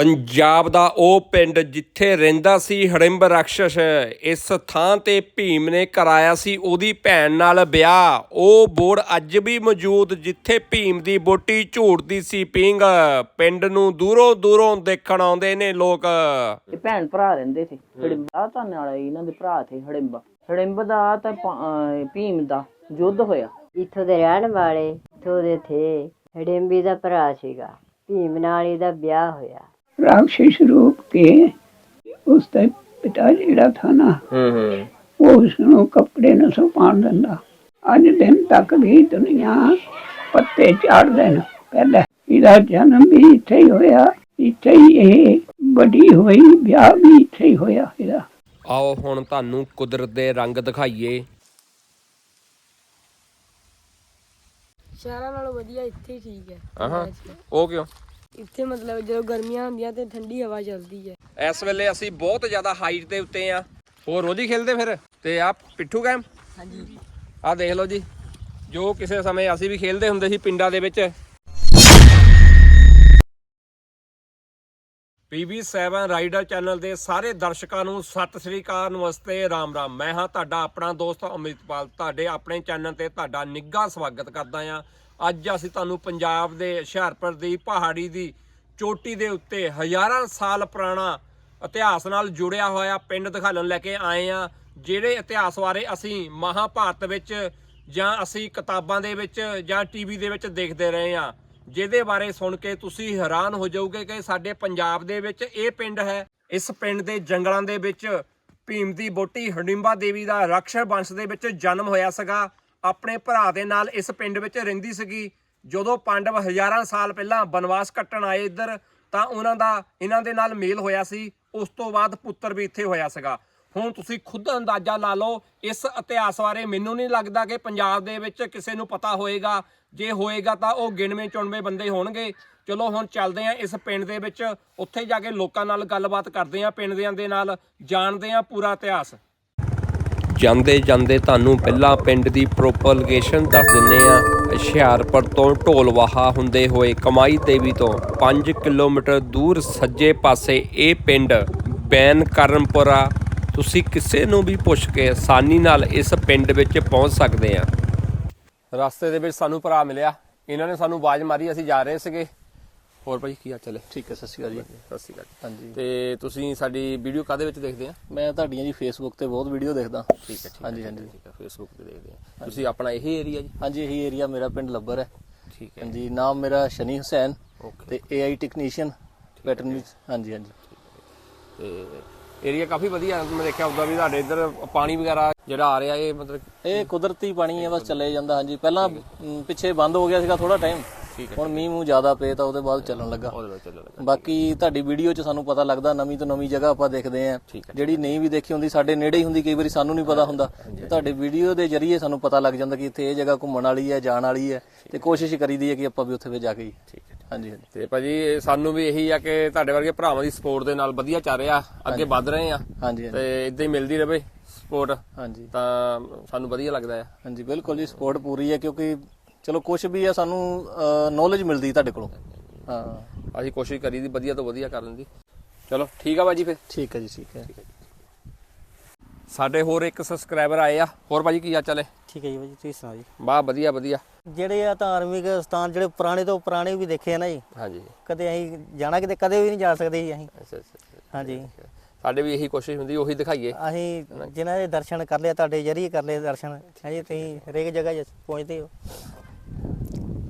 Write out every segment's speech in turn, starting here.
ਪੰਜਾਬ ਦਾ ਉਹ ਪਿੰਡ ਜਿੱਥੇ ਰਹਿੰਦਾ ਸੀ ਹੜਿੰਬ ਰਾਖਸ਼ ਇਸ ਥਾਂ ਤੇ ਭੀਮ ਨੇ ਕਰਾਇਆ ਸੀ ਉਹਦੀ ਭੈਣ ਨਾਲ ਵਿਆਹ। ਉਹ ਬੋਰਡ ਅੱਜ ਵੀ ਮੌਜੂਦ ਜਿੱਥੇ ਭੀਮ ਦੀ ਬੋਟੀ ਝੂੜਦੀ ਸੀ ਪਿੰਗ ਪਿੰਡ ਨੂੰ ਦੂਰੋਂ ਦੂਰੋਂ ਦੇਖਣ ਆਉਂਦੇ ਨੇ ਲੋਕ। ਇਹ ਭੈਣ ਭਰਾ ਰਹਿੰਦੇ ਸੀ ਹੜਿੰਬਾ ਤਾਂ ਨਾਲ ਇਹਨਾਂ ਦੇ ਭਰਾ ਥੇ ਹੜਿੰਬਾ। ਹੜਿੰਬ ਦਾ ਤਾਂ ਭੀਮ ਦਾ ਯੁੱਧ ਹੋਇਆ। ਇੱਥੋਂ ਦੇ ਰਹਿਣ ਵਾਲੇ ਇੱਥੋਂ ਦੇ ਥੇ ਹੜਿੰਬੀ ਦਾ ਭਰਾ ਸੀਗਾ। ਭੀਮ ਨਾਲ ਇਹਦਾ ਵਿਆਹ ਹੋਇਆ। राक्षस रूप के उसका पिता ਜਿਹੜਾ ਥਾ ਨਾ ਹੂੰ ਹੂੰ ਉਹ ਉਸਨੂੰ ਕੱਪੜੇ ਨੂੰ ਸੁਪਾਣ ਦਿੰਦਾ ਅੱਜ ਦਿਨ ਤੱਕ ਵੀ ਦੁਨੀਆ ਪੱਤੇ ਝਾੜਦੇ ਨੇ ਪਹਿਲਾਂ ਇਹਦਾ ਜਨਮ ਵੀ ਇੱਥੇ ਹੀ ਹੋਇਆ ਇੱਥੇ ਹੀ ਇਹ ਵੱਡੀ ਹੋਈ ਵਿਆਹ ਵੀ ਇੱਥੇ ਹੀ ਹੋਇਆ ਇਹਦਾ ਆਓ ਹੁਣ ਤੁਹਾਨੂੰ ਕੁਦਰਤ ਦੇ ਰੰਗ ਦਿਖਾਈਏ ਸ਼ਹਿਰਾਂ ਨਾਲੋਂ ਵਧੀਆ ਇੱਥੇ ਹੀ ਠੀਕ ਹੈ ਆਹਾਂ ਉਹ ਕਿਉਂ ਇੱਥੇ ਮਤਲਬ ਜਦੋਂ ਗਰਮੀਆਂ ਹੁੰਦੀਆਂ ਤੇ ਠੰਡੀ ਹਵਾ ਚੱਲਦੀ ਹੈ। ਇਸ ਵੇਲੇ ਅਸੀਂ ਬਹੁਤ ਜ਼ਿਆਦਾ ਹਾਈਟ ਦੇ ਉੱਤੇ ਆ ਹੋਰ ਰੋਜ਼ ਹੀ ਖੇਲਦੇ ਫਿਰ? ਤੇ ਆ ਪਿੱਠੂ ਗੇਮ ਹਾਂਜੀ। ਆ ਦੇਖ ਲਓ ਜੀ ਜੋ ਕਿਸੇ ਸਮੇਂ ਅਸੀਂ ਵੀ ਖੇਲਦੇ ਹੁੰਦੇ ਸੀ ਪਿੰਡਾਂ ਦੇ ਵਿੱਚ। PB7 ਰਾਈਡਰ ਚੈਨਲ ਦੇ ਸਾਰੇ ਦਰਸ਼ਕਾਂ ਨੂੰ ਸਤਿ ਸ੍ਰੀ ਅਕਾਲ ਨਮਸਤੇ ਰਾਮ ਰਾਮ। ਮੈਂ ਹਾਂ ਤੁਹਾਡਾ ਆਪਣਾ ਦੋਸਤ ਅਮਰਿਤਪਾਲ ਤੁਹਾਡੇ ਆਪਣੇ ਚੈਨਲ ਤੇ ਤੁਹਾਡਾ ਨਿੱਘਾ ਸਵਾਗਤ ਕਰਦਾ ਹਾਂ। ਅੱਜ ਅਸੀਂ ਤੁਹਾਨੂੰ ਪੰਜਾਬ ਦੇ ਹੁਸ਼ਿਆਰਪੁਰ ਦੀ, ਪਹਾੜੀ ਦੀ, ਚੋਟੀ ਦੇ ਉੱਤੇ ਹਜ਼ਾਰਾਂ ਸਾਲ ਪੁਰਾਣਾ ਇਤਿਹਾਸ ਨਾਲ ਜੁੜਿਆ ਹੋਇਆ ਪਿੰਡ ਦਿਖਾਉਣ ਲੈ ਕੇ ਆਏ ਆ ਜਿਹੜੇ ਇਤਿਹਾਸ ਬਾਰੇ ਅਸੀਂ ਮਹਾਭਾਰਤ ਵਿੱਚ ਜਾਂ ਅਸੀਂ ਕਿਤਾਬਾਂ ਦੇ ਵਿੱਚ ਜਾਂ ਟੀਵੀ ਦੇ ਵਿੱਚ ਦੇਖਦੇ ਰਹੇ ਆ ਜਿਹਦੇ ਬਾਰੇ ਸੁਣ ਕੇ ਤੁਸੀਂ ਹੈਰਾਨ ਹੋ ਜਾਓਗੇ ਕਿ ਸਾਡੇ ਪੰਜਾਬ ਦੇ ਵਿੱਚ ਇਹ ਪਿੰਡ ਹੈ। ਇਸ ਪਿੰਡ ਦੇ ਜੰਗਲਾਂ ਦੇ ਵਿੱਚ ਭੀਮ ਦੀ ਬੋਟੀ ਹਡਿੰਬਾ ਦੇਵੀ ਦਾ ਰਕਸ਼ਰ ਵੰਸ਼ ਦੇ ਵਿੱਚ ਜਨਮ ਹੋਇਆ ਸੀਗਾ। ਆਪਣੇ ਭਰਾ ਦੇ ਨਾਲ ਇਸ ਪਿੰਡ ਵਿੱਚ ਰਹਿੰਦੀ ਸੀਗੀ। ਜਦੋਂ ਪਾਂਡਵ ਹਜ਼ਾਰਾਂ ਸਾਲ ਪਹਿਲਾਂ ਬਨਵਾਸ ਕੱਟਣ ਆਏ ਇੱਧਰ, ਤਾਂ ਉਹਨਾਂ ਦਾ, ਇਹਨਾਂ ਦੇ ਨਾਲ ਮੇਲ ਹੋਇਆ ਸੀ। ਉਸ ਤੋਂ ਬਾਅਦ ਪੁੱਤਰ ਵੀ ਇੱਥੇ ਹੋਇਆ ਸੀਗਾ। ਹੁਣ ਤੁਸੀਂ ਖੁਦ ਅੰਦਾਜ਼ਾ ਲਾ ਲਓ, ਇਸ ਇਤਿਹਾਸ ਬਾਰੇ ਮੈਨੂੰ ਨਹੀਂ ਲੱਗਦਾ ਕਿ ਪੰਜਾਬ ਦੇ ਵਿੱਚ ਕਿਸੇ ਨੂੰ ਪਤਾ ਹੋਏਗਾ। ਜੇ ਹੋਏਗਾ ਤਾਂ ਉਹ ਗਿਣਵੇਂ ਚੁਣਵੇਂ ਬੰਦੇ ਹੋਣਗੇ। ਚਲੋ ਹੁਣ ਚੱਲਦੇ ਆਂ ਇਸ ਪਿੰਡ ਦੇ ਵਿੱਚ। ਉੱਥੇ ਜਾ ਕੇ ਲੋਕਾਂ ਨਾਲ ਗੱਲਬਾਤ ਕਰਦੇ ਆਂ ਪਿੰਡ ਦਿਆਂ ਦੇ ਨਾਲ ਜਾਣਦੇ ਆਂ ਪੂਰਾ ਇਤਿਹਾਸ। ਜਾਂਦੇ ਜਾਂਦੇ ਤੁਹਾਨੂੰ ਪਹਿਲਾਂ ਪਿੰਡ ਦੀ ਪ੍ਰੋਪਰ ਲੋਕੇਸ਼ਨ ਦੱਸ ਦਿੰਨੇ ਆ ਹੁਸ਼ਿਆਰਪੁਰ ਤੋਂ ਢੋਲਵਾਹਾ ਹੁੰਦੇ ਹੋਏ ਕਮਾਈ ਦੇਵੀ ਤੋਂ 5 ਕਿਲੋਮੀਟਰ ਦੂਰ ਸੱਜੇ ਪਾਸੇ ਇਹ ਪਿੰਡ ਬੈਨ ਕਰਨਪੁਰਾ ਤੁਸੀਂ ਕਿਸੇ ਨੂੰ ਵੀ ਪੁੱਛ ਕੇ ਆਸਾਨੀ ਨਾਲ ਇਸ ਪਿੰਡ ਵਿੱਚ ਪਹੁੰਚ ਸਕਦੇ ਆ ਰਸਤੇ ਦੇ ਵਿੱਚ ਸਾਨੂੰ ਭਰਾ ਮਿਲਿਆ। ਇਹਨਾਂ ਨੇ ਸਾਨੂੰ ਆਵਾਜ਼ ਮਾਰੀ, ਅਸੀਂ ਜਾ ਰਹੇ ਸੀਗੇ। ਹੋਰ ਭਾਈ ਕੀ ਹਾਲ ਚਾਲ ਹੈ? ਠੀਕ ਹੈ ਸਤਿ ਸ਼੍ਰੀ ਅਕਾਲ ਜੀ। ਸਤਿ ਸ਼੍ਰੀ ਅਕਾਲ। ਹਾਂਜੀ। ਤੇ ਤੁਸੀਂ ਸਾਡੀ ਵੀਡੀਓ ਕਾਦੇ ਵਿੱਚ ਦੇਖਦੇ ਆ? ਮੈਂ ਤੁਹਾਡੀਆਂ ਜੀ ਫੇਸਬੁੱਕ ਤੇ ਬਹੁਤ ਵੀਡੀਓ ਦੇਖਦਾ। ਠੀਕ ਹੈ ਠੀਕ ਹਾਂਜੀ ਹਾਂਜੀ। ਠੀਕ ਹੈ ਫੇਸਬੁੱਕ ਤੇ ਦੇਖਦੇ ਆ। ਤੁਸੀਂ ਆਪਣਾ ਇਹ ਏਰੀਆ ਜੀ? ਹਾਂਜੀ ਇਹੀ ਏਰੀਆ ਮੇਰਾ ਪਿੰਡ ਲੱਭਰ ਹੈ। ਠੀਕ ਹੈ। ਹਾਂਜੀ ਨਾਮ ਮੇਰਾ ਸ਼ਨੀ ਹੁਸੈਨ ਤੇ ਏਆਈ ਟੈਕਨੀਸ਼ੀਅਨ ਵੈਟਰਨਰੀ ਹਾਂਜੀ ਹਾਂਜੀ। ਤੇ ਏਰੀਆ ਕਾਫੀ ਵਧੀਆ ਮੈਂ ਦੇਖਿਆ ਉਦਾਂ ਵੀ ਤੁਹਾਡੇ ਇੱਧਰ ਪਾਣੀ ਵਗੈਰਾ ਜਿਹੜਾ ਆ ਰਿਹਾ ਇਹ ਮਤਲਬ ਇਹ ਕੁਦਰਤੀ ਪਾਣੀ ਹੈ ਬਸ ਚੱਲੇ ਜਾਂਦਾ ਹਾਂਜੀ। ਪਹਿਲਾਂ ਪਿੱਛੇ ਬੰਦ ਹੋ ਗਿਆ ਸੀਗਾ ਥੋੜਾ ਟਾਈਮ ਹੁਣ ਮੀਂਹ ਮੂੰਹ ਜ਼ਿਆਦਾ ਪਏ ਤਾਂ ਉਹਦੇ ਬਾਅਦ ਚੱਲਣ ਲੱਗਾ। ਉਹਦੇ ਬਾਕੀ ਤੁਹਾਡੀ ਵੀਡੀਓ 'ਚ ਸਾਨੂੰ ਪਤਾ ਲੱਗਦਾ ਨਵੀਂ ਤੋਂ ਨਵੀਂ ਜਗ੍ਹਾ ਆਪਾਂ ਦੇਖਦੇ ਆਂ ਜਿਹੜੀ ਨਹੀਂ ਵੀ ਦੇਖੀ ਹੁੰਦੀ ਸਾਡੇ ਨੇੜੇ ਹੀ ਹੁੰਦੀ ਕਈ ਵਾਰੀ ਸਾਨੂੰ ਨਹੀਂ ਪਤਾ ਹੁੰਦਾ। ਤੁਹਾਡੇ ਵੀਡੀਓ ਦੇ ਜ਼ਰੀਏ ਸਾਨੂੰ ਪਤਾ ਲੱਗ ਜਾਂਦਾ ਕਿ ਇੱਥੇ ਇਹ ਜਗ੍ਹਾ ਘੁੰਮਣ ਵਾਲੀ ਹੈ ਜਾਣ ਵਾਲੀ ਹੈ ਤੇ ਕੋਸ਼ਿਸ਼ ਕਰੀਦੀ ਹੈ ਕਿ ਆਪਾਂ ਵੀ ਉੱਥੇ ਵੀ ਜਾ ਕੇ ਠੀਕ ਹੈ ਹਾਂਜੀ ਹਾਂਜੀ। ਤੇ ਭਾਜੀ ਸਾਨੂੰ ਵੀ ਇਹੀ ਆ ਕਿ ਤੁਹਾਡੇ ਵਰਗੇ ਭਰਾਵਾਂ ਦੀ ਸਪੋਰਟ ਦੇ ਨਾਲ ਵਧੀਆ ਚੱਲ ਰਿਹਾ। ਅੱਗੇ ਵੱਧ ਰਹੇ ਆ ਹਾਂਜੀ ਤੇ ਇਦਾਂ ਹੀ ਮਿਲਦੀ ਰਹੇ ਸਪੋਰਟ ਹਾਂਜੀ। ਤਾਂ ਸਾਨੂੰ ਵਧੀਆ ਲੱਗਦਾ ਆ ਹਾਂਜੀ ਬਿਲਕੁਲ ਜੀ ਸਪੋਰਟ ਪੂਰੀ ਹੈ ਕਿਉਂਕਿ ਚਲੋ ਕੁਝ ਵੀ ਹੈ ਸਾਨੂੰ ਨੌਲੇਜ ਮਿਲਦੀ ਤੁਹਾਡੇ ਕੋਲੋਂ। ਹਾਂ। ਅਸੀਂ ਕੋਸ਼ਿਸ਼ ਕਰੀ ਦੀ ਵਧੀਆ ਤੋਂ ਵਧੀਆ ਕਰਨ ਦੀ। ਚਲੋ ਠੀਕ ਆ ਭਾਜੀ ਫਿਰ। ਠੀਕ ਹੈ ਜੀ ਠੀਕ ਹੈ ਸਾਡੇ ਹੋਰ ਇੱਕ ਸਬਸਕ੍ਰਾਈਬਰ ਆਏ ਆ। ਹੋਰ ਭਾਜੀ ਕੀ ਹਾਲ ਚਾਲ ਹੈ? ਠੀਕ ਹੈ ਜੀ ਭਾਜੀ ਤੁਸੀਂ ਸੁਣਾਓ ਜੀ? ਵਾਹ ਵਧੀਆ ਵਧੀਆ। ਜਿਹੜੇ ਆ ਧਾਰਮਿਕ ਸਥਾਨ ਜਿਹੜੇ ਪੁਰਾਣੇ ਤੋਂ ਪੁਰਾਣੇ ਵੀ ਦੇਖੇ ਆ ਨਾ ਜੀ? ਹਾਂਜੀ। ਕਦੇ ਅਸੀਂ ਜਾਣਾ ਕਿਤੇ ਕਦੇ ਵੀ ਨਹੀਂ ਜਾ ਸਕਦੇ ਜੀ ਅਸੀਂ। ਅੱਛਾ ਅੱਛਾ। ਹਾਂਜੀ। ਸਾਡੇ ਵੀ ਇਹੀ ਕੋਸ਼ਿਸ਼ ਹੁੰਦੀ ਉਹੀ ਦਿਖਾਈਏ। ਅਸੀਂ ਜਿਨ੍ਹਾਂ ਦੇ ਦਰਸ਼ਨ ਕਰ ਲਿਆ ਤੁਹਾਡੇ ਜਰੀਏ ਕਰ ਲਏ ਦਰਸ਼ਨ। ਹਾਂਜੀ ਤੁਸੀਂ ਹਰੇਕ ਜਗ੍ਹਾ ਪਹੁੰਚਦੇ ਹੋ।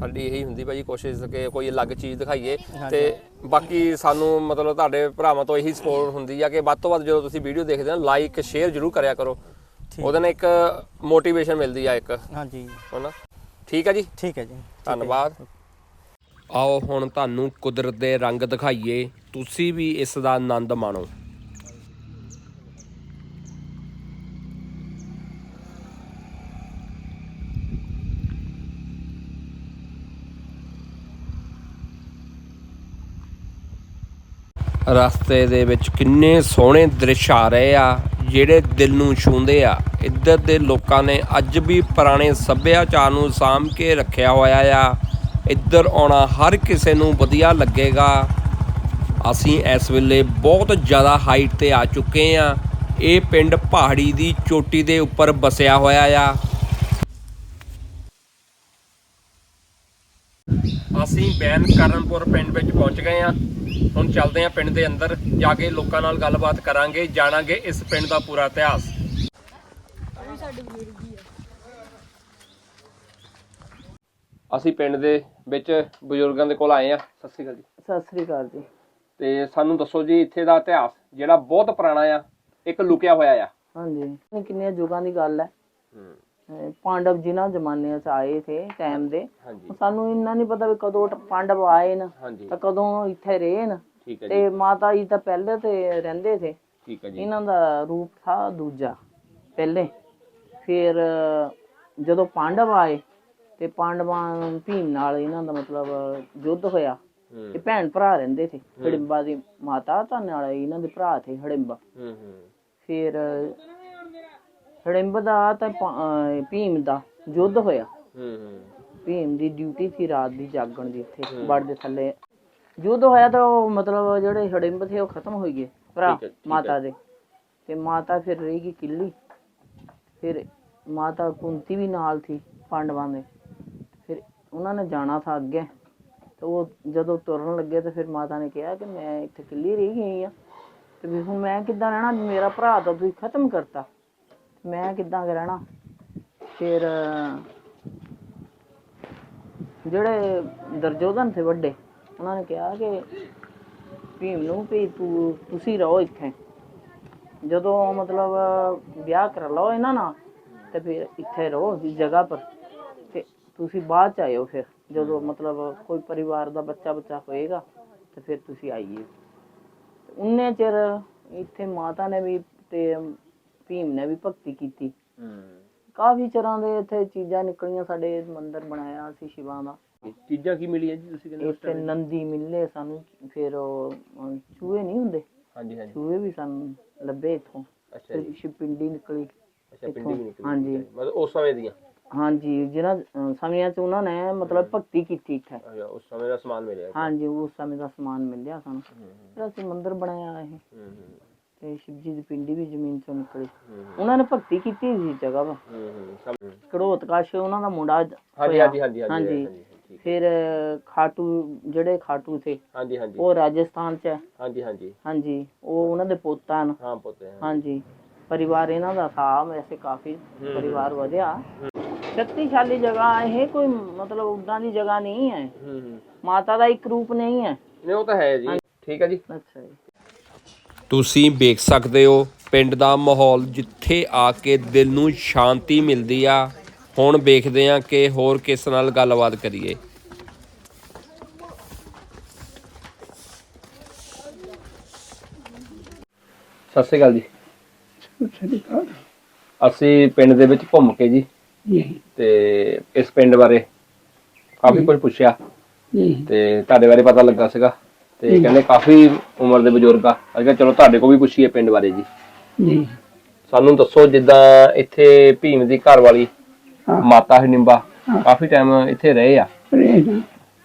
ਸਾਡੀ ਇਹੀ ਹੁੰਦੀ ਭਾਜੀ ਕੋਸ਼ਿਸ਼ ਕਿ ਕੋਈ ਅਲੱਗ ਚੀਜ਼ ਦਿਖਾਈਏ ਤੇ ਬਾਕੀ ਸਾਨੂੰ ਮਤਲਬ ਤੁਹਾਡੇ ਭਰਾਵਾਂ ਤੋਂ ਇਹੀ ਸਪੋਰਟ ਹੁੰਦੀ ਆ ਕਿ ਵੱਧ ਤੋਂ ਵੱਧ ਜਦੋਂ ਤੁਸੀਂ ਵੀਡੀਓ ਦੇਖਦੇ ਹੋ ਲਾਈਕ ਸ਼ੇਅਰ ਜਰੂਰ ਕਰਿਆ ਕਰੋ। ਉਹਦੇ ਨਾਲ ਇੱਕ ਮੋਟੀਵੇਸ਼ਨ ਮਿਲਦੀ ਆ ਇੱਕ। ਹਾਂਜੀ। ਹਨਾ? ਠੀਕ ਆ ਜੀ? ਠੀਕ ਹੈ ਜੀ। ਧੰਨਵਾਦ। ਆਓ ਹੁਣ ਤੁਹਾਨੂੰ ਕੁਦਰਤ ਦੇ ਰੰਗ ਦਿਖਾਈਏ। ਤੁਸੀਂ ਵੀ ਇਸ ਦਾ ਆਨੰਦ ਮਾਣੋ। ਰਸਤੇ ਦੇ ਵਿੱਚ ਕਿੰਨੇ ਸੋਹਣੇ ਦ੍ਰਿਸ਼ ਆ ਰਹੇ ਆ, ਜਿਹੜੇ ਦਿਲ ਨੂੰ ਛੂੰਹਦੇ ਆ। ਇੱਧਰ ਦੇ ਲੋਕਾਂ ਨੇ ਅੱਜ ਵੀ ਪੁਰਾਣੇ ਸੱਭਿਆਚਾਰ ਨੂੰ ਸਾਂਭ ਕੇ ਰੱਖਿਆ ਹੋਇਆ ਆ। ਇੱਧਰ ਆਉਣਾ ਹਰ ਕਿਸੇ ਨੂੰ ਵਧੀਆ ਲੱਗੇਗਾ। ਅਸੀਂ ਇਸ ਵੇਲੇ ਬਹੁਤ ਜ਼ਿਆਦਾ ਹਾਈਟ ਤੇ ਆ ਚੁੱਕੇ ਆ। ਇਹ ਪਿੰਡ ਪਹਾੜੀ ਦੀ ਚੋਟੀ ਦੇ ਉੱਪਰ ਵਸਿਆ ਹੋਇਆ ਆ। ਅਸੀਂ ਬੈਨ ਕਰਨਪੁਰ ਪਿੰਡ ਵਿੱਚ ਪਹੁੰਚ ਗਏ ਆ। ਹੁਣ ਚੱਲਦੇ ਆ ਪਿੰਡ ਦੇ ਅੰਦਰ ਜਾ ਕੇ ਲੋਕਾਂ ਨਾਲ ਗੱਲਬਾਤ ਕਰਾਂਗੇ ਜਾਣਾਂਗੇ ਇਸ ਪਿੰਡ ਦਾ ਪੂਰਾ ਇਤਿਹਾਸ। ਅਸੀਂ ਪਿੰਡ ਦੇ ਵਿੱਚ ਬਜ਼ੁਰਗਾਂ ਦੇ ਕੋਲ ਆਏ ਆ ਸਤਿ ਸ਼੍ਰੀ ਅਕਾਲ ਜੀ। ਸਤਿ ਸ੍ਰੀ ਅਕਾਲ ਜੀ। ਤੇ ਸਾਨੂੰ ਦੱਸੋ ਜੀ ਇੱਥੇ ਦਾ ਇਤਿਹਾਸ ਜਿਹੜਾ ਬਹੁਤ ਪੁਰਾਣਾ ਆ ਇੱਕ ਲੁਕਿਆ ਹੋਇਆ ਆ। ਹਾਂਜੀ। ਕਿੰਨੇ ਯੁਗਾਂ ਦੀ ਗੱਲ ਹੈ। ਪਾਂਡਵ ਜਿਨ੍ਹਾਂ ਜ਼ਮਾਨਿਆਂ 'ਚ ਆਏ ਥੇ ਟਾਈਮ ਦੇ ਹਾਂਜੀ। ਸਾਨੂੰ ਇੰਨਾ ਨਹੀਂ ਪਤਾ ਵੀ ਕਦੋਂ ਟ- ਪਾਂਡਵ ਆਏ ਨਾ ਹਾਂਜੀ। ਤਾਂ ਕਦੋਂ ਇੱਥੇ ਰਹੇ ਨਾ। ਠੀਕ ਹੈ ਜੀ। ਤੇ ਮਾਤਾ ਜੀ ਤਾਂ ਪਹਿਲੇ ਤੇ ਰਹਿੰਦੇ ਥੇ। ਠੀਕ ਹੈ ਜੀ। ਇਹਨਾਂ ਦਾ ਰੂਪ ਥਾ ਦੂਜਾ ਪਹਿਲੇ। ਫਿਰ ਜਦੋਂ ਪਾਂਡਵ ਆਏ ਤੇ ਪਾਂਡਵਾਂ ਭੀਮ ਨਾਲ ਇਹਨਾਂ ਦਾ ਮਤਲਬ ਯੁੱਧ ਹੋਇਆ। ਹੂੰ। ਇਹ ਭੈਣ ਭਰਾ ਰਹਿੰਦੇ ਸੀ ਹੜਿੰਬਾ ਦੀ ਮਾਤਾ ਤਾਂ ਨਾਲ ਇਹਨਾਂ ਦੇ ਭਰਾ ਥੇ ਹੜਿੰਬਾ। ਹੂੰ ਹੂੰ। ਫਿਰ ਹੜਿੰਬ ਦਾ ਤਾਂ ਪ- ਅਹ ਭੀਮ ਦਾ ਯੁੱਧ ਹੋਇਆ। ਹੂੰ ਹੂੰ। ਭੀਮ ਦੀ ਡਿਊਟੀ ਸੀ ਰਾਤ ਦੀ ਜਾਗਣ ਦੀ ਇੱਥੇ ਬੜ ਦੇ ਥੱਲੇ। ਯੁੱਧ ਹੋਇਆ ਤਾਂ ਉਹ ਮਤਲਬ ਜਿਹੜੇ ਹੜਿੰਬ ਥੇ ਉਹ ਖਤਮ ਹੋ ਗਏ ਭਰਾ ਠੀਕ ਹੈ, ਠੀਕ ਮਾਤਾ ਦੇ। ਤੇ ਮਾਤਾ ਫਿਰ ਰਹੇਗੀ ਕਿੱਲੀ। ਫਿਰ ਮਾਤਾ ਕੁੰਤੀ ਵੀ ਨਾਲ ਸੀ ਪਾਂਡਵਾਂ ਦੇ। ਫਿਰ ਉਹਨਾਂ ਨੇ ਜਾਣਾ ਥਾ ਅੱਗੇ। ਤੇ ਉਹ ਜਦੋਂ ਤੁਰਨ ਲੱਗੇ ਤੇ ਫਿਰ ਮਾਤਾ ਨੇ ਕਿਹਾ ਕਿ ਮੈਂ ਇੱਥੇ ਕਿੱਲੀ ਰਹਿ ਗਈ ਆ। ਤੇ ਵੀ ਹੁਣ ਮੈਂ ਕਿੱਦਾਂ ਰਹਿਣਾ? ਮੇਰਾ ਭਰਾ ਤਾਂ ਤੁਸੀਂ ਖਤਮ ਕਰਤਾ। ਮੈਂ ਕਿੱਦਾਂ ਕੁ ਰਹਿਣਾ? ਫਿਰ, ਜਿਹੜੇ ਦਰਜੋਧਨ ਸੀ ਵੱਡੇ, ਉਹਨਾਂ ਨੇ ਕਿਹਾ ਕਿ ਭੀਮ ਨੂੰ ਵੀ ਤੂੰ, ਤੁਸੀਂ ਰਹੋ ਇੱਥੇ। ਜਦੋਂ ਮਤਲਬ ਵਿਆਹ ਕਰ ਲਓ ਇਹਨਾਂ ਨਾਲ, ਤੇ ਫਿਰ ਇੱਥੇ ਰਹੋ ਇਸ ਜਗ੍ਹਾ ਪਰ। ਤੇ ਤੁਸੀਂ ਬਾਅਦ ਚ ਆਇਓ ਫਿਰ, ਜਦੋਂ ਮਤਲਬ ਕੋਈ ਪਰਿਵਾਰ ਦਾ ਬੱਚਾ ਬੱਚਾ ਹੋਏਗਾ, ਤੇ ਫਿਰ ਤੁਸੀਂ ਆਈਏ। ਉਨੇ ਚਿਰ ਇੱਥੇ ਮਾਤਾ ਨੇ ਵੀ ਤੇ ਭੀਮ ਨੇ ਵੀ ਭਗਤੀ ਕੀਤੀ। ਹੂੰ। ਕਾਫੀ ਚਿਰਾਂ ਦੇ ਇੱਥੇ ਚੀਜ਼ਾਂ ਨਿਕਲੀਆਂ ਸਾਡੇ ਮੰਦਿਰ ਬਣਾਇਆ ਸੀ ਸ਼ਿਵਾਂ ਦਾ। ਚੀਜ਼ਾਂ ਕੀ ਮਿਲੀਆਂ ਜੀ ਤੁਸੀਂ ਕਹਿੰਦੇ ਉਸ ਇੱਥੇ time? ਨੰਦੀ ਮਿਲੇ ਸਾਨੂੰ ਫਿਰ ਉਹ ਅਹ, ਚੂਹੇ ਨਹੀਂ ਹੁੰਦੇ? ਹਾਂਜੀ ਹਾਂਜੀ। ਚੂਹੇ ਵੀ ਸਾਨੂੰ ਲੱਭੇ ਇੱਥੋਂ। ਅੱਛਾ ਜੀ। ਤੇ ਪਿੰਡੀ ਨਿਕਲੀ ਅੱਛਾ ਪਿੰਡੀ। ਵੀ ਨਿਕਲੀ। ਹਾਂਜੀ। ਮਤਲਬ ਉਸ ਸਮੇਂ ਦੀਆਂ? ਹਾਂਜੀ ਜਿਹਨਾਂ ਅਹ, ਸਮਿਆਂ 'ਚ ਉਹਨਾਂ ਨੇ ਮਤਲਬ ਭਗਤੀ ਕੀਤੀ ਇੱਥੇ। ਅੱਛਾ, ਉਸ ਸਮੇਂ ਦਾ ਸਮਾਨ ਮਿਲਿਆ ਹਾਂਜੀ ਉਸ ਸਮੇਂ ਦਾ ਸਮਾਨ ਮਿਲਿਆ ਸਾਨੂੰ। ਫਿਰ ਅਸੀਂ ਮੰਦਿਰ ਬਣਾਇਆ ਇਹ। ਹੂੰ ਹੂੰ। ਤੇ ਸ਼ਿਵ ਜੀ ਦੀ ਪਿੰਡੀ ਵੀ ਜ਼ਮੀਨ 'ਚੋਂ ਨਿਕਲੀ। ਉਹਨਾਂ ਨੇ ਭਗਤੀ ਕੀਤੀ ਸੀ ਜਗ੍ਹਾ 'ਤੇ। ਹੂੰ ਹੂੰ ਸਮ- ਘੜੋਤ ਕਾਸ਼ ਉਹਨਾਂ ਦਾ ਮੁੰਡਾ ਹਾਂਜੀ। ਹਾਂਜੀ ਹਾਂਜੀ ਹਾਂਜੀ। ਫਿਰ ਖਾਟੂ ਜਿਹੜੇ ਖਾਟੂ ਥੇ ਹਾਂਜੀ ਹਾਂਜੀ। ਉਹ ਰਾਜਸਥਾਨ 'ਚ ਹਾਂਜੀ ਹਾਂਜੀ। ਹਾਂਜੀ ਉਹ ਉਹਨਾਂ ਦੇ ਪੋਤਾ ਹਨ ਹਾਂ ਪੁੱਤੇ ਹਾਂਜੀ। ਪਰਿਵਾਰ ਇਹਨਾਂ ਦਾ ਥਾ ਵੈਸੇ ਕਾਫੀ ਪਰਿਵਾਰ ਵਧਿਆ। ਸ਼ਕਤੀਸ਼ਾਲੀ ਜਗ੍ਹਾ ਇਹ ਕੋਈ ਮਤਲਬ ਉਦਾਂ ਦੀ ਜਗ੍ਹਾ ਨਹੀਂ ਹੂੰ। ਮਾਤਾ ਦਾ ਇੱਕ ਰੂਪ ਨਹੀਂ ਹੈ। ਨਹੀਂ ਉਹ ਤਾਂ ਹੈ ਜੀ। ਠੀਕ ਹੈ ਜੀ। ਅੱਛਾ ਜੀ। ਤੁਸੀਂ ਵੇਖ ਸਕਦੇ ਹੋ ਪਿੰਡ ਦਾ ਮਾਹੌਲ ਜਿੱਥੇ ਆ ਕੇ ਦਿਲ ਨੂੰ ਸ਼ਾਂਤੀ ਮਿਲਦੀ ਆ। ਹੁਣ ਵੇਖਦੇ ਆ ਕਿ ਹੋਰ ਕਿਸ ਨਾਲ ਗੱਲਬਾਤ ਕਰੀਏ। ਸਤਿ ਸ਼੍ਰੀ ਅਕਾਲ ਜੀ। ਅਸੀਂ ਪਿੰਡ ਦੇ ਵਿੱਚ ਘੁੰਮ ਕੇ ਜੀ। ਤੇ ਇਸ ਪਿੰਡ ਬਾਰੇ ਕਾਫੀ ਕੁਝ ਪੁੱਛਿਆ। ਤੇ ਤੁਹਾਡੇ ਬਾਰੇ ਪਤਾ ਲੱਗਾ ਸੀਗਾ। ਤੇ ਕਹਿੰਦੇ ਕਾਫੀ ਉਮਰ ਦੇ ਬਜ਼ੁਰਗ ਆ। ਕਿਹਾ ਚਲੋ ਤੁਹਾਡੇ ਕੋਲ ਵੀ ਪੁੱਛੀਏ ਪਿੰਡ ਬਾਰੇ ਜੀ। ਜੀ। ਸਾਨੂੰ ਦੱਸੋ ਜਿੱਦਾਂ ਇੱਥੇ ਭੀਮ ਦੀ ਘਰ ਵਾਲੀ ਹਾਂ। ਮਾਤਾ ਹਿੰਬਾ ਕਾਫੀ ਟਾਈਮ ਇੱਥੇ ਰਹੇ ਆ।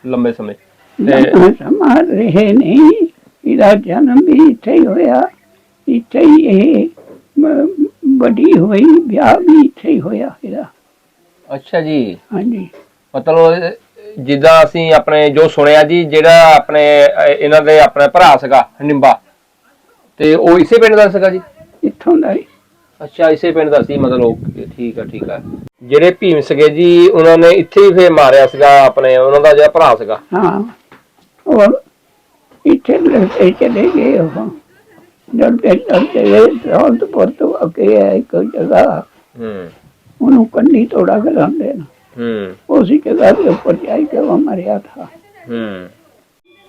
ਲੰਬੇ ਸਮੇਂ। ਤੇ ਸਮਾਂ ਰਹੇ ਨਹੀਂ। ਇਹਦਾ ਜਨਮ ਵੀ ਇੱਥੇ ਹੀ ਹੋਇਆ। ਇੱਥੇ ਹੀ ਇਹ ਵੱਡੀ ਹੋਈ ਵਿਆਹ ਵੀ ਇੱਥੇ ਹੀ ਹੋਇਆ ਇਹਦਾ। ਅੱਛਾ ਜੀ। ਹਾਂਜੀ। ਮਤਲਬ ਜਿੱਦਾਂ ਅਸੀਂ ਆਪਣੇ ਜੋ ਸੁਣਿਆ ਜੀ ਜਿਹੜਾ ਆਪਣੇ ਅਹ, ਇਹਨਾਂ ਦੇ ਆਪਣੇ ਭਰਾ ਸੀਗਾ ਨਿੰਬਾ। ਤੇ ਉਹ ਇਸੇ ਪਿੰਡ ਦਾ ਸੀਗਾ ਜੀ? ਇੱਥੋਂ ਦਾ ਹੀ। ਅੱਛਾ ਇਸੇ ਪਿੰਡ ਦਾ ਸੀ ਮਤਲਬ okay, ਠੀਕ ਆ ਠੀਕ ਆ। ਜਿਹੜੇ ਭੀਮ ਸੀਗੇ ਜੀ ਉਹਨਾਂ ਨੇ ਇੱਥੇ ਹੀ ਫੇਰ ਮਾਰਿਆ ਸੀਗਾ ਆਪਣੇ ਉਹਨਾਂ ਦਾ ਜਿਹੜਾ ਭਰਾ ਸੀਗਾ। ਹਾਂ ਉਹ ਇੱਥੇ ਲੜਕੇ ਚਲੇ ਗਏ ਉਹ। ਲੜਕੇ ਲੜਕੇ ਦੌਲਤਪੁਰ ਤੋਂ ਅੱਗੇ ਹੈ ਇੱਕ ਜਗ੍ਹਾ। ਹੂੰ। ਉਹਨੂੰ ਕੰਢੀ ਤੋੜਾ ਕਰਾਉਂਦੇ ਨੇ। ਹੂੰ। ਦੇ ਉੱਪਰ ਜਾਈ ਕੇ ਉਹ ਮਰਿਆ ਥਾ। ਹੂੰ।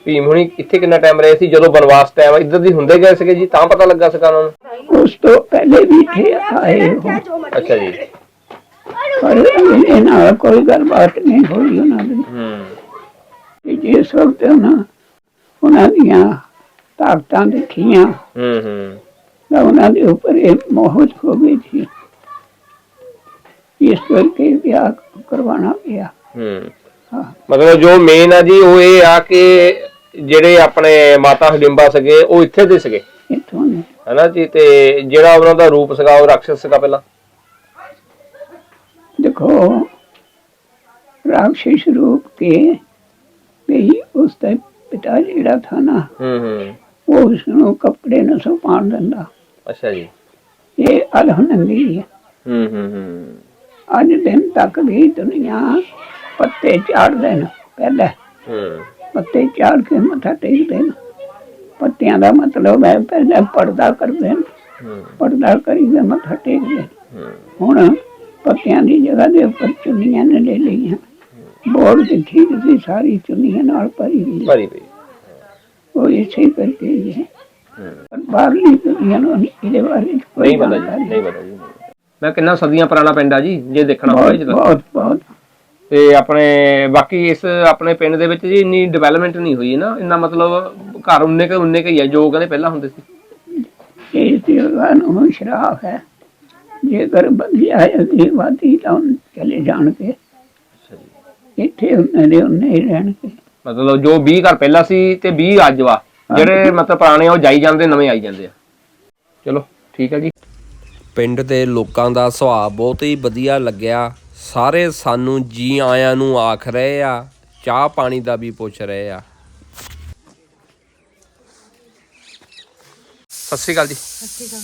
ਭੀਮ ਹੁਣੀ ਇੱਥੇ ਕਿੰਨਾ ਟਾਈਮ ਰਹੇ ਸੀ? ਜਦੋਂ ਬਨਵਾਸ ਟਾਈਮ ਇੱਧਰ ਦੀ ਹੁੰਦੇ ਗਏ ਸੀਗੇ ਜੀ ਤਾਂ ਪਤਾ ਲੱਗਾ ਸੀਗਾ ਉਹਨਾਂ ਨੂੰ ਉਸ ਤੋਂ ਪਹਿਲੇ ਵੀ ਇੱਥੇ ਆਏ ਉਹ ਅੱਛਾ ਜੀ। ਪਰ ਇਹਨਾਂ ਨਾਲ ਕੋਈ ਗੱਲਬਾਤ ਨਹੀਂ ਹੋਈ ਉਹਨਾਂ ਦੀ। ਹੂੰ। ਕਿ ਜਿਸ ਵਕਤ ਉਹਨਾਂ ਉਹਨਾਂ ਦੀਆਂ ਤਾਕਤਾਂ ਦੇਖੀਆਂ ਹੂੰ ਹੂੰ। ਤਾਂ ਉਹਨਾਂ ਦੇ ਉੱਪਰ ਇਹ ਮੋਹਤ ਹੋ ਗਈ ਸੀ। ਇਸ ਕਰਕੇ ਵਿਆਹ ਕਰਵਾਉਣਾ ਪਿਆ ਹੂੰ। ਹਾਂ। ਮਤਲਬ ਜੋ ਮੇਨ ਆ ਜੀ ਉਹ ਇਹ ਆ ਕਿ ਜਿਹੜੇ ਆਪਣੇ ਮਾਤਾ ਹਡਿੰਬਾ ਸੀਗੇ ਉਹ ਇੱਥੇ ਦੇ ਸੀਗੇ? ਇੱਥੋਂ ਨੇ ਹੈਨਾ ਜੀ ਤੇ ਜਿਹੜਾ ਉਹਨਾਂ ਦਾ ਰੂਪ ਸੀਗਾ ਉਹ ਰਾਖਸ਼ ਸੀਗਾ ਪਹਿਲਾਂ? ਦੇਖੋ ਰਾਖਸ਼ ਰੂਪ ਕੇ ਵੀ ਉਸ ਦਾ ਪਿਤਾ ਜਿਹੜਾ ਥਾ ਨਾ ਹੂੰ ਹੂੰ। ਉਹ ਉਸ ਨੂੰ ਕੱਪੜੇ ਨੂੰ ਸੁਪਾਣ ਦਿੰਦਾ। ਅੱਛਾ ਜੀ। ਇਹ ਅਲਹਨੰਦੀ ਹੈ। ਹੂੰ ਹੂੰ ਹੂੰ। ਅੱਜ ਦਿਨ ਤੱਕ ਵੀ ਦੁਨੀਆ ਪੱਤੇ ਝਾੜਦੇ ਨੇ ਪਹਿਲੇ ਹੂੰ। ਪੱਤੇ ਝਾੜ ਕੇ ਮੱਥਾ ਟੇਕਦੇ ਨੇ ਪੱਤਿਆਂ ਦਾ ਮਤਲਬ ਹੈ ਪਹਿਲੇ ਪਰਦਾ ਕਰਦੇ ਨੇ ਪਰਦਾ ਕਰੀਦੇ ਮੱਥਾ ਟੇਕਦੇ ਹੁਣ ਪੱਤਿਆਂ ਦੀ ਜਗ੍ਹਾ ਦੇ ਉੱਪਰ ਚੁੰਨੀਆਂ ਨੇ ਲੈ ਲਈਆਂ। ਬੋਰਡ ਦੇਖੀ ਤੁਸੀਂ ਸਾਰੀ ਚੁੰਨੀਆਂ ਨਾਲ ਭਰੀ ਹੋਈ। ਭਰੀ ਪਈ। ਉਹ ਇਸੇ ਕਰਕੇ ਹੀ ਬਾਹਰਲੀ ਦੁਨੀਆ ਨੂੰ ਇਹਦੇ ਬਾਰੇ ਕੋਈ ਨਹੀਂ ਪਤਾ ਨਹੀਂ ਪਤਾ ਮੈਂ ਕਿੰਨਾ ਸਦੀਆਂ ਪੁਰਾਣਾ ਪਿੰਡ ਆ ਜੀ ਜੇ ਦੇਖਣਾ ਹੋਵੇ ਜਦੋਂ। ਬਹੁਤ ਬਹੁਤ। ਤੇ ਆਪਣੇ ਬਾਕੀ ਇਸ ਆਪਣੇ ਪਿੰਡ ਦੇ ਵਿੱਚ ਜੀ ਇੰਨੀ ਡਿਵੈਲਪਮੈਂਟ ਨਹੀਂ ਹੋਈ ਨਾ ਇੰਨਾ ਮਤਲਬ ਘਰ ਉਨੇ ਕੁ ਉਨੇ ਕੁ ਹੀ ਆ ਜੋ ਕਹਿੰਦੇ ਪਹਿਲਾਂ ਹੁੰਦੇ ਸੀ। ਇਹ ਜਗ੍ਹਾ ਨੂੰ ਸ਼ਰਾਫ ਹੈ। ਜੇਕਰ ਵਧੀਆ ਹੈ ਦੀ ਵਾਦੀ ਤਾਂ ਚਲੇ ਜਾਣਗੇ। ਇੱਥੇ ਉਹਨਾਂ ਦੇ ਉਹਨੇ ਹੀ ਰਹਿਣਗੇ। ਮਤਲਬ ਜੋ 20 ਘਰ ਪਹਿਲਾਂ ਸੀ ਤੇ 20 ਅੱਜ ਵਾ। ਜਿਹੜੇ ਮਤਲਬ ਪੁਰਾਣੇ ਆ ਉਹ ਜਾਈ ਜਾਂਦੇ ਨਵੇਂ ਆਈ ਜਾਂਦੇ ਆ। ਚਲੋ ਠੀਕ ਹੈ ਜੀ। ਪਿੰਡ ਦੇ ਲੋਕਾਂ ਦਾ ਸੁਭਾਅ ਬਹੁਤ ਹੀ ਵਧੀਆ ਲੱਗਿਆ। ਸਾਰੇ ਸਾਨੂੰ ਜੀ ਆਇਆਂ ਨੂੰ ਆਖ ਰਹੇ ਆ ਚਾਹ ਪਾਣੀ ਦਾ ਵੀ ਪੁੱਛ ਰਹੇ ਆ। ਸਤਿ ਸ਼੍ਰੀ ਅਕਾਲ ਜੀ। ਸਤਿ ਸ਼੍ਰੀ ਅਕਾਲ।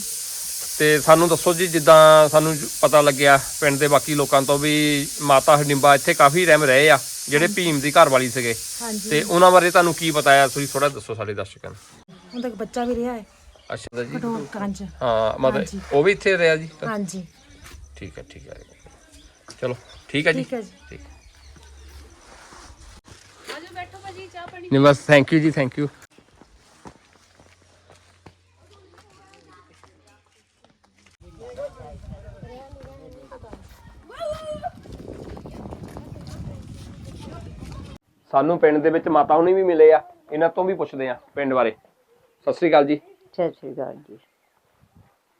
ਤੇ ਸਾਨੂੰ ਦੱਸੋ ਜੀ ਜਿੱਦਾਂ ਸਾਨੂੰ ਪਤਾ ਲੱਗਿਆ ਪਿੰਡ ਦੇ ਬਾਕੀ ਲੋਕਾਂ ਤੋਂ ਵੀ ਮਾਤਾ ਹਡਿੰਬਾ ਇੱਥੇ ਕਾਫੀ ਟਾਈਮ ਰਹੇ ਆ ਜਿਹੜੇ ਭੀਮ ਦੀ ਘਰ ਵਾਲੀ ਸੀਗੇ। ਹਾਂਜੀ। ਤੇ ਉਹਨਾਂ ਬਾਰੇ ਤੁਹਾਨੂੰ ਕੀ ਪਤਾ ਹੈ ਤੁਸੀਂ ਥੋੜਾ ਦੱਸੋ ਸਾਡੇ ਦਰਸ਼ਕਾਂ ਨੂੰ। ਹੁਣ ਤੱਕ ਬੱਚਾ ਵੀ ਰਿਹਾ ਹੈ। ਅੱਛਾ ਜੀ ਕੰਜ। ਹਾਂ ਮਤਲਬ ਉਹ ਵੀ ਇੱਥੇ ਰਿਹਾ ਜੀ? ਹਾਂਜੀ। ਠੀਕ ਹੈ ਠੀਕ ਹੈ। ਚਲੋ ਠੀਕ ਹੈ ਜੀ। ਠੀਕ ਹੈ ਜੀ। ਠੀਕ ਆਜੋ ਬੈਠੋ ਭਾਜੀ ਚਾਹ ਪਾਣੀ। ਨਹੀਂ ਬਸ thank you ji thank you ਸਾਨੂੰ ਪਿੰਡ ਦੇ ਵਿੱਚ ਮਾਤਾ ਹੁਣੀ ਵੀ ਮਿਲੇ ਆ ਇਹਨਾਂ ਤੋਂ ਵੀ ਪੁੱਛਦੇ ਆ ਪਿੰਡ ਬਾਰੇ। ਸਤਿ ਸ੍ਰੀ ਅਕਾਲ ਜੀ। ਸਤਿ ਸ੍ਰੀ ਅਕਾਲ ਜੀ।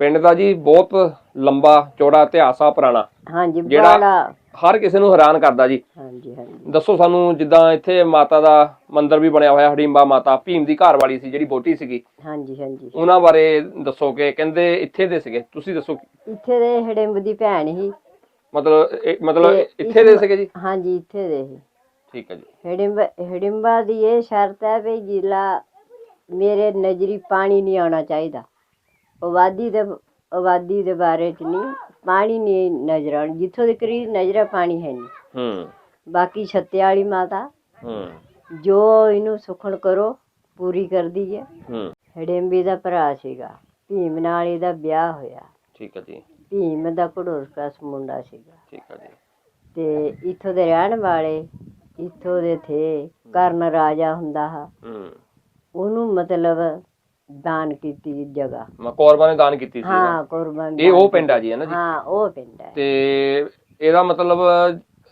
ਪਿੰਡ ਦਾ ਜੀ ਬਹੁਤ ਲੰਬਾ ਚੌੜਾ ਇਤਿਹਾਸ ਆ ਪੁਰਾਣਾ। ਹਾਂਜੀ ਜਿਹੜਾ- ਬੜਾ ਹਰ ਕਿਸੇ ਨੂੰ ਹੈਰਾਨ ਕਰਦਾ ਜੀ। ਹਾਂਜੀ ਹਾਂਜੀ। ਦੱਸੋ ਸਾਨੂੰ ਜਿੱਦਾਂ ਇੱਥੇ ਮਾਤਾ ਦਾ ਮੰਦਿਰ ਵੀ ਬਣਿਆ ਹੋਇਆ ਹੜੀਂਬਾ ਮਾਤਾ ਭੀਮ ਦੀ ਘਰ ਵਾਲੀ ਸੀ ਜਿਹੜੀ ਬੋਟੀ ਸੀਗੀ। ਹਾਂਜੀ ਹਾਂਜੀ। ਉਹਨਾਂ ਬਾਰੇ ਦੱਸੋ ਕਿ ਕਹਿੰਦੇ ਇੱਥੇ ਦੇ ਸੀਗੇ। ਤੁਸੀਂ ਦੱਸੋ ਇੱਥੇ ਦੇ ਹੜਿੰਬ ਦੀ ਭੈਣ ਹੀ ਮਤਲਬ ਮਤਲਬ ਇੱਥੇ ਦੇ ਸੀਗੇ ਜੀ? ਹਾਂਜੀ ਇੱਥੇ ਦੇ ਹੀ ਠੀਕ ਹੈ ਜੀ। ਹੜਿੰਬ ਹੜਿੰਬਾ ਦੀ ਇਹ ਸ਼ਰਤ ਹੈ ਵੀ ਜ਼ਿਲ੍ਹਾ ਮੇਰੇ ਨਜ਼ਰੀ ਪਾਣੀ ਨਹੀਂ ਆਉਣਾ ਚਾਹੀਦਾ। ਆਬਾਦੀ ਦੇ ਆਬਾਦੀ ਦੇ ਬਾਰੇ ਚ ਨਹੀਂ ਪਾਣੀ ਨਹੀਂ ਨਜ਼ਰ ਆਉਣ ਜਿੱਥੋਂ ਦੀ ਕਰੀ ਨਜ਼ਰ ਪਾਣੀ ਹੈ ਨਹੀਂ। ਹੂੰ। ਬਾਕੀ ਛੱਤੇ ਵਾਲੀ ਮਾਤਾ ਹੂੰ। ਜੋ ਇਹਨੂੰ ਸੁਖਣ ਕਰੋ ਪੂਰੀ ਕਰਦੀ ਹੈ। ਹੂੰ। ਹੜਿੰਬੀ ਦਾ ਭਰਾ ਸੀਗਾ ਭੀਮ ਨਾਲ ਇਹਦਾ ਵਿਆਹ ਹੋਇਆ। ਠੀਕ ਹੈ ਜੀ। ਭੀਮ ਦਾ ਘੜੋਸਕਸ ਮੁੰਡਾ ਸੀਗਾ। ਠੀਕ ਹੈ ਜੀ। ਤੇ ਇੱਥੋਂ ਦੇ ਰਹਿਣ ਵਾਲੇ ਇੱਥੋਂ ਦੇ ਥੇ ਕਰਨ ਰਾਜਾ ਹੁੰਦਾ ਹਾ। ਹੂੰ। ਉਹਨੂੰ ਮਤਲਬ ਦਾਨ ਕੀਤੀ ਜਗ੍ਹਾ। ਮੈਂ ਕੌਰਬਾਂ ਨੇ ਦਾਨ ਕੀਤੀ ਸੀ। ਹਾਂ ਕੁਰਬਾਨ ਇਹ ਉਹ ਪਿੰਡ ਆ ਜੀ ਹੈ ਨਾ ਜੀ? ਹਾਂ ਉਹ ਪਿੰਡ ਹੈ। ਤੇ ਇਹਦਾ ਮਤਲਬ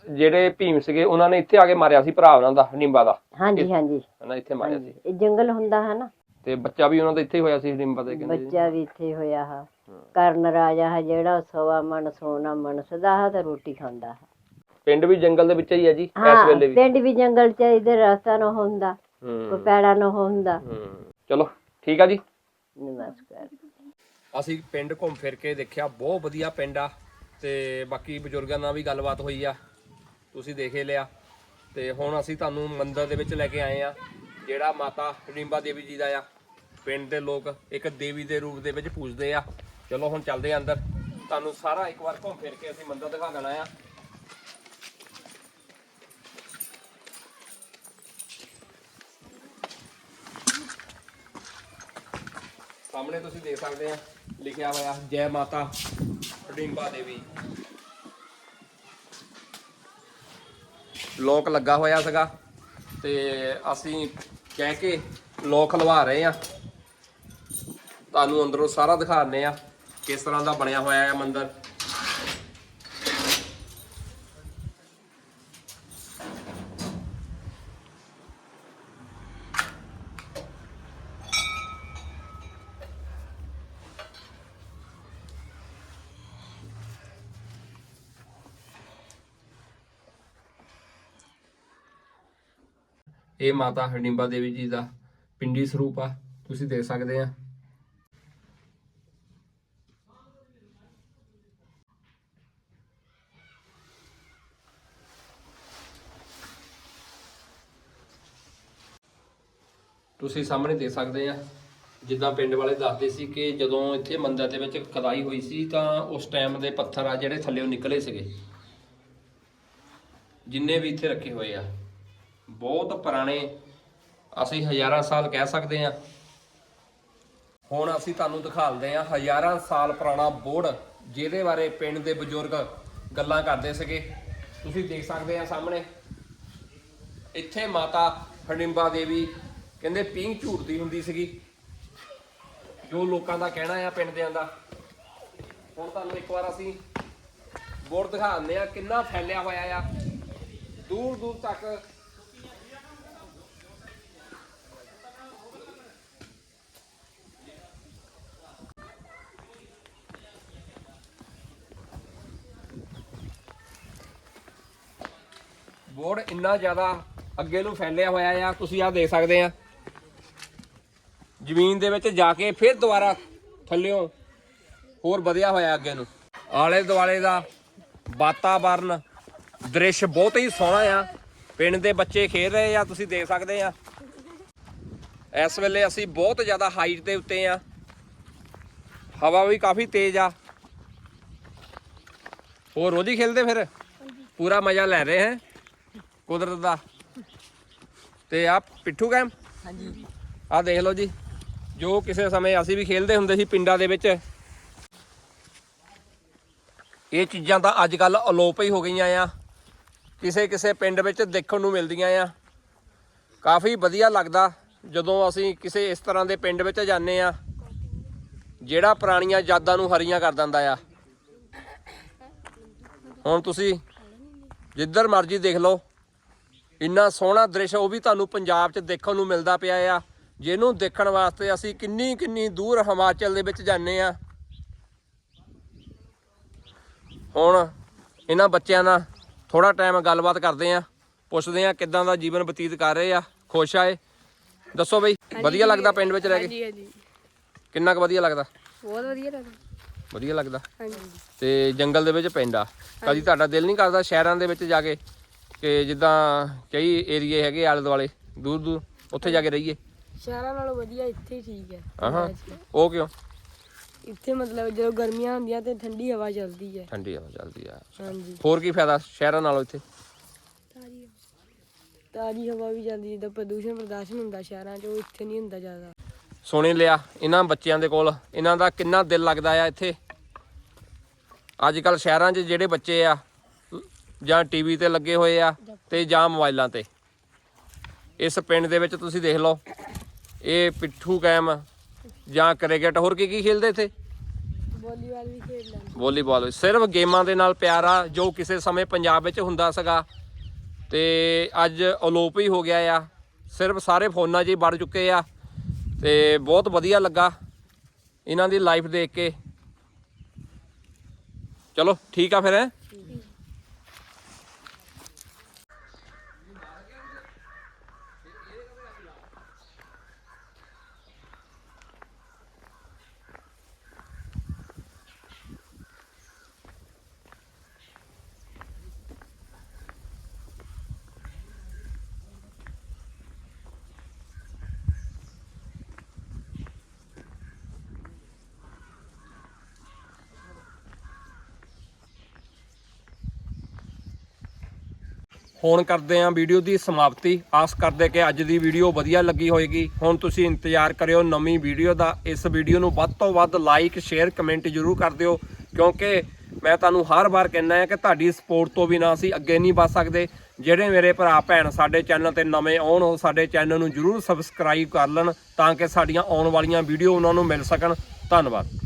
ਜਿਹੜੇ ਭੀਮ ਸੀਗੇ ਉਹਨਾਂ ਨੇ ਇੱਥੇ ਆ ਕੇ ਮਾਰਿਆ ਸੀ ਭਰਾ ਉਹਨਾਂ ਦਾ ਹੜੀਂਬਾ ਦਾ। ਹਾਂਜੀ ਹਾਂਜੀ। ਹਨਾ ਇੱਥੇ ਮਾਰਿਆ ਸੀ। ਇਹ ਜੰਗਲ ਹੁੰਦਾ ਹੈ ਨਾ। ਤੇ ਬੱਚਾ ਵੀ ਉਹਨਾਂ ਦਾ ਇੱਥੇ ਹੀ ਹੋਇਆ ਸੀ ਹੜੀਂਬਾ ਦੇ ਕਹਿੰਦੇ। ਬੱਚਾ ਵੀ ਇੱਥੇ ਹੋਇਆ ਹਾ। ਕਰਨ ਰਾਜਾ ਹਾ ਜਿਹੜਾ ਸਵਾ ਮਣ ਸੋਨਾ ਮਣ ਸਦਾ ਹਾ ਤੇ ਰੋਟੀ ਖਾਂਦਾ ਹਾ। ਪਿੰਡ ਵੀ ਜੰਗਲ ਦੇ ਵਿੱਚ ਹੀ ਹੈ ਜੀ ਇਸ ਵੇਲੇ ਵੀ। ਪਿੰਡ ਵੀ ਜੰਗਲ ਚ ਇਧਰ ਰਸਤਾ ਨਾ ਹੁੰਦਾ। ਕੋਈ ਹੂੰ। ਪੈੜਾ ਨਾ ਹੁੰਦਾ। ਹੂੰ। ਚਲੋ ਠੀਕ ਆ ਜੀ। ਨਮਸਕਾਰ। ਅਸੀਂ ਪਿੰਡ ਘੁੰਮ ਫਿਰ ਕੇ ਦੇਖਿਆ ਬਹੁਤ ਵਧੀਆ ਪਿੰਡ ਆ ਤੇ ਬਾਕੀ ਬਜ਼ੁਰਗਾਂ ਨਾਲ ਵੀ ਗੱਲਬਾਤ ਹੋਈ ਆ ਤੁਸੀਂ ਦੇਖ ਲਿਆ। ਤੇ ਹੁਣ ਅਸੀਂ ਤੁਹਾਨੂੰ ਮੰਦਿਰ ਦੇ ਵਿੱਚ ਲੈ ਕੇ ਆਏ ਆ ਜਿਹੜਾ ਮਾਤਾ ਰੀਂਬਾ ਦੇਵੀ ਜੀ ਦਾ ਆ। ਪਿੰਡ ਦੇ ਲੋਕ ਇੱਕ ਦੇਵੀ ਦੇ ਰੂਪ ਦੇ ਵਿੱਚ ਪੂਜਦੇ ਆ। ਚਲੋ ਹੁਣ ਚੱਲਦੇ ਆ ਅੰਦਰ। ਤੁਹਾਨੂੰ ਸਾਰਾ ਇੱਕ ਵਾਰ ਘੁੰਮ ਫਿਰ ਕੇ ਅਸੀਂ ਮੰਦਿਰ ਦਿਖਾ ਦੇਣਾ ਆ। ਸਾਹਮਣੇ ਤੁਸੀਂ ਦੇਖ ਸਕਦੇ ਆ, ਲਿਖਿਆ ਹੋਇਆ, ਜੈ ਮਾਤਾ ਰੀਂਬਾ ਦੇਵੀ। ਲੋਕ ਲੱਗਾ ਹੋਇਆ ਸੀਗਾ ਤੇ ਅਸੀਂ ਕਹਿ ਕੇ ਲੋਕ ਲਵਾ ਰਹੇ ਆ। ਤੁਹਾਨੂੰ ਅੰਦਰੋਂ ਸਾਰਾ ਦਿਖਾਉਂਦੇ ਆ ਕਿਸ ਤਰ੍ਹਾਂ ਦਾ ਬਣਿਆ ਹੋਇਆ ਹੈ ਮੰਦਿਰ। ਇਹ ਮਾਤਾ ਹਰਨਿੰਬਾ ਦੇਵੀ ਜੀ ਦਾ ਪਿੰਡੀ ਸਰੂਪ ਆ, ਤੁਸੀਂ ਦੇਖ ਸਕਦੇ ਆ। ਤੁਸੀਂ ਸਾਹਮਣੇ ਦੇਖ ਸਕਦੇ ਆ, ਜਿੱਦਾਂ ਪਿੰਡ ਵਾਲੇ ਦੱਸਦੇ ਸੀ ਕਿ ਜਦੋਂ ਇੱਥੇ ਮੰਦਰ ਦੇ ਵਿੱਚ ਕਦਾਈ ਹੋਈ ਸੀ, ਤਾਂ ਉਸ ਟਾਈਮ ਦੇ ਪੱਥਰ ਆ ਜਿਹੜੇ ਥੱਲੇੋਂ ਨਿਕਲੇ ਸੀਗੇ। ਜਿੰਨੇ ਵੀ ਇੱਥੇ ਰੱਖੇ ਹੋਏ ਆ। ਬਹੁਤ ਪੁਰਾਣੇ, ਅਸੀਂ ਹਜ਼ਾਰਾਂ ਸਾਲ ਕਹਿ ਸਕਦੇ ਹਾਂ। ਹੁਣ ਅਸੀਂ ਤੁਹਾਨੂੰ ਦਿਖਾਉਂਦੇ ਹਾਂ ਹਜ਼ਾਰਾਂ ਸਾਲ ਪੁਰਾਣਾ ਬੋਰਡ, ਜਿਹਦੇ ਬਾਰੇ ਪਿੰਡ ਦੇ ਬਜ਼ੁਰਗ ਗੱਲਾਂ ਕਰਦੇ ਸੀਗੇ। ਤੁਸੀਂ ਦੇਖ ਸਕਦੇ ਆ ਸਾਹਮਣੇ, ਇੱਥੇ ਮਾਤਾ ਹਰਨਿੰਬਾ ਦੇਵੀ, ਕਹਿੰਦੇ ਪੀਂਘ ਝੂਟਦੀ ਹੁੰਦੀ ਸੀਗੀ। ਜੋ ਲੋਕਾਂ ਦਾ ਕਹਿਣਾ ਆ ਪਿੰਡ ਦਿਆਂ ਦਾ। ਹੁਣ ਤੁਹਾਨੂੰ ਇੱਕ ਵਾਰ ਅਸੀਂ ਬੋਰਡ ਦਿਖਾ ਦਿੰਦੇ ਆ ਕਿੰਨਾ ਫੈਲਿਆ ਹੋਇਆ ਆ। ਦੂਰ ਦੂਰ ਤੱਕ ਬੋਰਡ ਇੰਨਾ ਜ਼ਿਆਦਾ ਅੱਗੇ ਨੂੰ ਫੈਲਿਆ ਹੋਇਆ ਆ ਤੁਸੀਂ ਆ ਦੇਖ ਸਕਦੇ ਆ। ਜ਼ਮੀਨ ਦੇ ਵਿੱਚ ਜਾ ਕੇ ਫਿਰ ਦੁਬਾਰਾ ਥੱਲਿਓਂ ਹੋਰ ਵਧਿਆ ਹੋਇਆ ਅੱਗੇ ਨੂੰ। ਆਲੇ ਦੁਆਲੇ ਦਾ ਵਾਤਾਵਰਨ ਦ੍ਰਿਸ਼ ਬਹੁਤ ਹੀ ਸੋਹਣਾ ਆ। ਪਿੰਡ ਦੇ ਬੱਚੇ ਖੇਡ ਰਹੇ ਆ ਤੁਸੀਂ ਦੇਖ ਸਕਦੇ ਆ। ਇਸ ਵੇਲੇ ਅਸੀਂ ਬਹੁਤ ਜ਼ਿਆਦਾ ਹਾਈਟ ਦੇ ਉੱਤੇ ਆ। ਹਵਾ ਵੀ ਕਾਫੀ ਤੇਜ਼ ਆ। ਹੋਰ ਰੋਜ਼ ਹੀ ਖੇਲਦੇ ਫਿਰ? ਪੂਰਾ ਮਜ਼ਾ ਲੈ ਰਹੇ ਹੈ? ਕੁਦਰਤ ਦਾ। ਤੇ ਆ ਪਿੱਠੂ ਕੈਮ ਹਾਂਜੀ। ਆ ਦੇਖ ਲਓ ਜੀ ਜੋ ਕਿਸੇ ਸਮੇਂ ਅਸੀਂ ਵੀ ਖੇਲਦੇ ਹੁੰਦੇ ਸੀ ਪਿੰਡਾਂ ਦੇ ਵਿੱਚ। ਇਹ ਚੀਜ਼ਾਂ ਤਾਂ ਅੱਜ ਕੱਲ ਅਲੋਪ ਹੀ ਹੋ ਗਈਆਂ ਆ। ਕਿਸੇ ਕਿਸੇ ਪਿੰਡ ਵਿੱਚ ਦੇਖਣ ਨੂੰ ਮਿਲਦੀਆਂ ਆ। ਕਾਫੀ ਵਧੀਆ ਲੱਗਦਾ ਜਦੋਂ ਅਸੀਂ ਕਿਸੇ ਇਸ ਤਰ੍ਹਾਂ ਦੇ ਪਿੰਡ ਵਿੱਚ ਜਾਂਦੇ ਆ ਜਿਹੜਾ ਪੁਰਾਣੀਆਂ ਯਾਦਾਂ ਨੂੰ ਹਰੀਆਂ ਕਰ ਦਿੰਦਾ ਆ। ਹੁਣ ਤੁਸੀਂ ਜਿੱਧਰ ਮਰਜ਼ੀ ਦੇਖ ਲਓ ਇੰਨਾ ਸੋਹਣਾ ਦ੍ਰਿਸ਼ ਉਹ ਵੀ ਤੁਹਾਨੂੰ ਪੰਜਾਬ 'ਚ ਦੇਖਣ ਨੂੰ ਮਿਲਦਾ ਪਿਆ ਆ। ਜਿਹਨੂੰ ਦੇਖਣ ਵਾਸਤੇ ਅਸੀਂ ਕਿੰਨੀ ਕਿੰਨੀ ਦੂਰ ਹਿਮਾਚਲ ਦੇ ਵਿੱਚ ਜਾਂਦੇ ਆ। ਹੁਣ ਇਹਨਾਂ ਬੱਚਿਆਂ ਨਾਲ ਥੋੜਾ ਟਾਈਮ ਗੱਲਬਾਤ ਕਰਦੇ ਆ। ਪੁੱਛਦੇ ਆ ਕਿੱਦਾਂ ਦਾ ਜੀਵਨ ਬਤੀਤ ਕਰ ਰਹੇ ਆ। ਖੁਸ਼ ਆਏ ਦੱਸੋ ਬਈ ਵਧੀਆ ਲੱਗਦਾ ਪਿੰਡ ਵਿੱਚ ਰਹਿ ਕੇ? ਕਿੰਨਾ ਕੁ ਵਧੀਆ ਲੱਗਦਾ? ਬਹੁਤ ਵਧੀਆ ਲੱਗਦਾ। ਵਧੀਆ ਲੱਗਦਾ। ਹਾਂਜੀ। ਤੇ ਜੰਗਲ ਦੇ ਵਿੱਚ ਪਿੰਡ ਆ। ਕਦੀ ਤੁਹਾਡਾ ਦਿਲ ਨਹੀਂ ਕਰਦਾ ਸ਼ਹਿਰਾਂ ਦੇ ਵਿੱਚ ਜਾ ਕੇ ਕਿ ਜਿੱਦਾਂ ਕਈ ਏਰੀਏ ਹੈਗੇ ਆਲੇ ਦੁਆਲੇ ਦੂਰ ਦੂਰ ਉੱਥੇ ਜਾ ਕੇ ਰਹੀਏ। ਸ਼ਹਿਰਾਂ ਨਾਲੋਂ ਵਧੀਆ ਇੱਥੇ ਹੀ ਠੀਕ ਹੈ। ਆਹਾਂ ਉਹ ਕਿਉਂ? ਇੱਥੇ ਮਤਲਬ ਜਦੋਂ ਗਰਮੀਆਂ ਹੁੰਦੀਆਂ ਤੇ ਠੰਡੀ ਹਵਾ ਚੱਲਦੀ ਹੈ। ਠੰਡੀ ਹਵਾ ਚੱਲਦੀ ਆ। ਹਾਂਜੀ। ਹੋਰ ਕੀ ਫਾਇਦਾ ਸ਼ਹਿਰਾਂ ਨਾਲੋਂ ਇੱਥੇ? ਤਾਜ਼ੀ ਹਵਾ। ਵੀ ਜਾਂਦੀ ਜਿੱਦਾਂ ਪ੍ਰਦੂਸ਼ਣ ਪ੍ਰਦਾਸ਼ਨ ਹੁੰਦਾ ਸ਼ਹਿਰਾਂ 'ਚ ਉਹ ਇੱਥੇ ਨਹੀਂ ਹੁੰਦਾ ਜ਼ਿਆਦਾ। ਸੁਣੀ ਲਿਆ ਇਹਨਾਂ ਬੱਚਿਆਂ ਦੇ ਕੋਲ ਇਹਨਾਂ ਦਾ ਕਿੰਨਾ ਦਿਲ ਲੱਗਦਾ ਆ ਇੱਥੇ। ਅੱਜ ਕੱਲ ਸ਼ਹਿਰਾਂ 'ਚ ਜਿਹੜੇ ਬੱਚੇ ਆ ਜਾਂ ਟੀਵੀ ਤੇ ਲੱਗੇ ਹੋਏ ਆ ਤੇ ਜਾਂ ਮੋਬਾਈਲਾਂ ਤੇ। ਇਸ ਪਿੰਡ ਦੇ ਵਿੱਚ ਤੁਸੀਂ ਦੇਖ ਲਓ ਇਹ ਪਿੱਠੂ ਕੈਮ ਜਾਂ ਕ੍ਰਿਕਟ ਹੋਰ ਕੀ ਕੀ ਖੇਲਦੇ ਇੱਥੇ? ਵਾਲੀਬਾਲ ਵੀ ਖੇਡ ਲੈਂਦੇ। ਵਾਲੀਬਾਲ ਸਿਰਫ ਗੇਮਾਂ ਦੇ ਨਾਲ ਪਿਆਰ ਆ ਜੋ ਕਿਸੇ ਸਮੇਂ ਪੰਜਾਬ ਵਿੱਚ ਹੁੰਦਾ ਸੀਗਾ। ਤੇ ਅੱਜ ਅਲੋਪ ਹੀ ਹੋ ਗਿਆ ਆ। ਸਿਰਫ ਸਾਰੇ ਫੋਨਾਂ 'ਚ ਹੀ ਵੜ ਚੁੱਕੇ ਆ। ਤੇ ਬਹੁਤ ਵਧੀਆ ਲੱਗਾ ਇਹਨਾਂ ਦੀ ਲਾਈਫ ਦੇਖ ਕੇ। ਚਲੋ ਠੀਕ ਆ ਫਿਰ ਹੁਣ ਕਰਦੇ ਆਂ, ਵੀਡੀਓ ਦੀ ਸਮਾਪਤੀ। ਆਸ ਕਰਦੇ ਕਿ ਅੱਜ ਦੀ ਵੀਡੀਓ ਵਧੀਆ ਲੱਗੀ ਹੋਏਗੀ। ਹੁਣ ਤੁਸੀਂ ਇੰਤਜ਼ਾਰ ਕਰਿਓ ਨਵੀਂ ਵੀਡੀਓ ਦਾ। ਇਸ ਵੀਡੀਓ ਨੂੰ ਵੱਧ ਤੋਂ ਵੱਧ ਲਾਈਕ, ਸ਼ੇਅਰ, ਕਮੈਂਟ ਜ਼ਰੂਰ ਕਰ ਦਿਓ। ਕਿਉਂਕਿ ਮੈਂ ਤੁਹਾਨੂੰ ਹਰ ਵਾਰ ਕਹਿੰਦਾ ਹਾਂ ਕਿ ਤੁਹਾਡੀ ਸਪੋਰਟ ਤੋਂ ਬਿਨਾਂ ਅਸੀਂ ਅੱਗੇ ਨਹੀਂ ਵੱਧ ਸਕਦੇ। ਜਿਹੜੇ ਮੇਰੇ ਭਰਾ, ਭੈਣ ਸਾਡੇ ਚੈਨਲ ਤੇ ਨਵੇਂ ਆਉਣ, ਉਹ ਸਾਡੇ ਚੈਨਲ ਨੂੰ ਜ਼ਰੂਰ ਸਬਸਕ੍ਰਾਈਬ ਕਰ ਲੈਣ ਤਾਂ ਕਿ ਸਾਡੀਆਂ ਆਉਣ ਵਾਲੀਆਂ ਵੀਡੀਓ ਉਹਨਾਂ ਨੂੰ ਮਿਲ ਸਕਣ। ਧੰਨਵਾਦ।